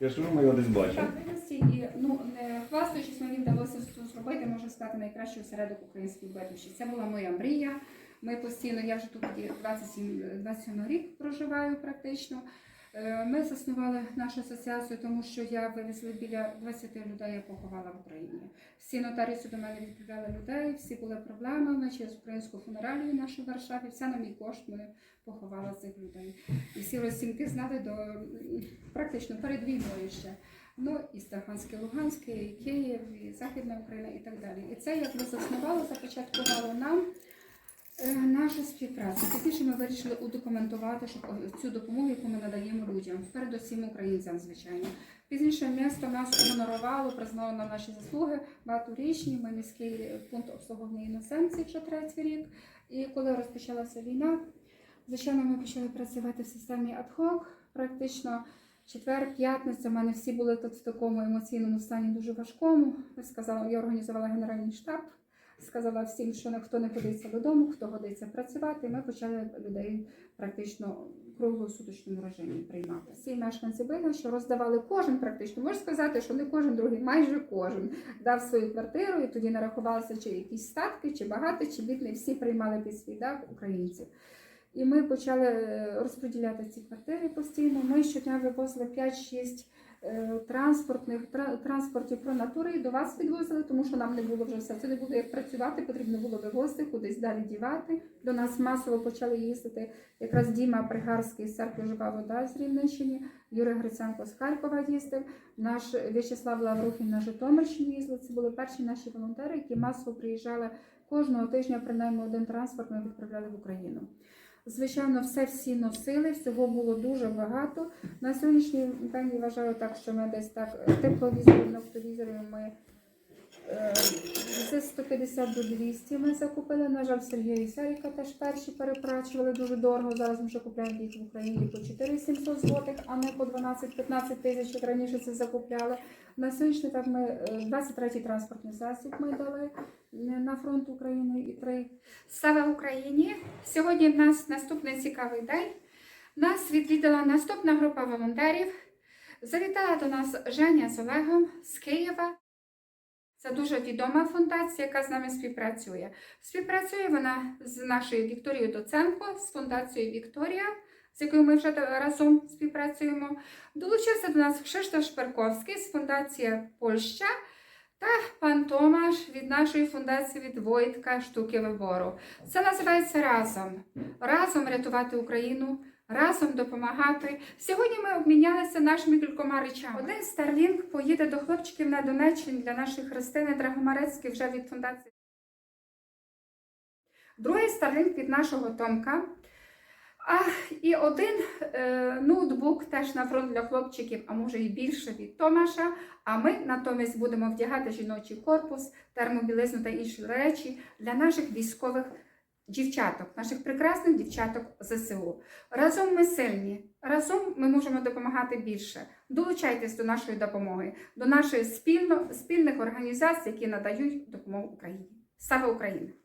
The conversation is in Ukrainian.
Я ж ми його десь бачимо. І ну не хвастаючись, мені вдалося зробити, можна сказати, найкращий середок української бедущі. Це була моя мрія. Ми постійно, я вже тут 27 27 рік проживаю практично. Е, Ми заснували нашу асоціацію, тому що я вивезла біля 20 людей, я поховала в Україні. Всі нотаріуси до мене відправляли людей, всі були проблемами через українську фунералію нашу в Варшаві. Все на мій кошт ми поховала цих людей. І всі розцінки знали до практично перед війною ще. Ну і Стаханське, Луганське, і Київ, і Західна Україна, і так далі. І це якби заснувало, започаткувало нам е, нашу співпрацю. Пізніше ми вирішили удокументувати щоб цю допомогу, яку ми надаємо людям, передусім українцям, звичайно. Пізніше місто нас гонорувало, признало нам наші заслуги багаторічні. Ми міський пункт обслуговування іноземців вже третій рік. І коли розпочалася війна, звичайно, ми почали працювати в системі ad-hoc. Практично четвер, п'ятниця, в мене всі були тут в такому емоційному стані дуже важкому. Я сказала, я організувала генеральний штаб, сказала всім, що ніхто не ходиться додому, хто годиться працювати. Ми почали людей практично круглосуточному режимі приймати. Всі мешканці Бига, що роздавали кожен практично. Можу сказати, що не кожен другий, майже кожен дав свою квартиру, і тоді нарахувалися чи якісь статки, чи багато, чи бідний. Всі приймали під свій дах українців. І ми почали е, розподіляти ці квартири постійно. Ми щодня вивозили 5-6 е, транспортних транспортів про натури до вас підвозили, тому що нам не було вже все. Це не було як працювати, потрібно було вивозити, кудись далі дівати. До нас масово почали їздити якраз Діма Пригарський з церкви Жива вода з Рівненщини, Юрій Гриценко з Харкова їздив, наш В'ячеслав Лаврухін на Житомирщині їздив. Це були перші наші волонтери, які масово приїжджали кожного тижня, принаймні один транспорт ми відправляли в Україну. Звичайно, все всі носили, всього було дуже багато. На сьогоднішній день вважаю так, що ми десь так е, тепловізорів, ноктовізорів ми е, з 150 до 200 ми закупили. На жаль, Сергія і Саріка теж перші переплачували дуже дорого. Зараз ми вже купляємо їх в Україні по 4700 злотих, а не по 12-15 тисяч, як раніше це закупляли. На сьогоднішній так ми е, 23-й транспортний засіб ми дали е, на фронт України і три Слава Україні! Сьогодні в нас наступний цікавий день. Нас відвідала наступна група волонтерів. Завітала до нас Женя з Олегом з Києва. Це дуже відома фундація, яка з нами співпрацює. Співпрацює вона з нашою Вікторією Доценко, з фундацією Вікторія, з якою ми вже разом співпрацюємо. Долучився до нас Кшиштоф Шперковський з фундації Польща та пан Томаш від нашої фундації від Войтка Штуки Вибору. Це називається разом. Разом рятувати Україну, разом допомагати. Сьогодні ми обмінялися нашими кількома речами. Один Starlink поїде до хлопчиків на Донеччині для нашої Христини Драгомарецької вже від фундації. Другий Starlink від нашого Томка. А, і один е, ноутбук теж на фронт для хлопчиків, а може і більше від Томаша. А ми натомість будемо вдягати жіночий корпус, термобілизну та інші речі для наших військових дівчаток, наших прекрасних дівчаток ЗСУ. Разом ми сильні, разом ми можемо допомагати більше. Долучайтесь до нашої допомоги, до нашої спільно, спільних організацій, які надають допомогу Україні. Слава Україні!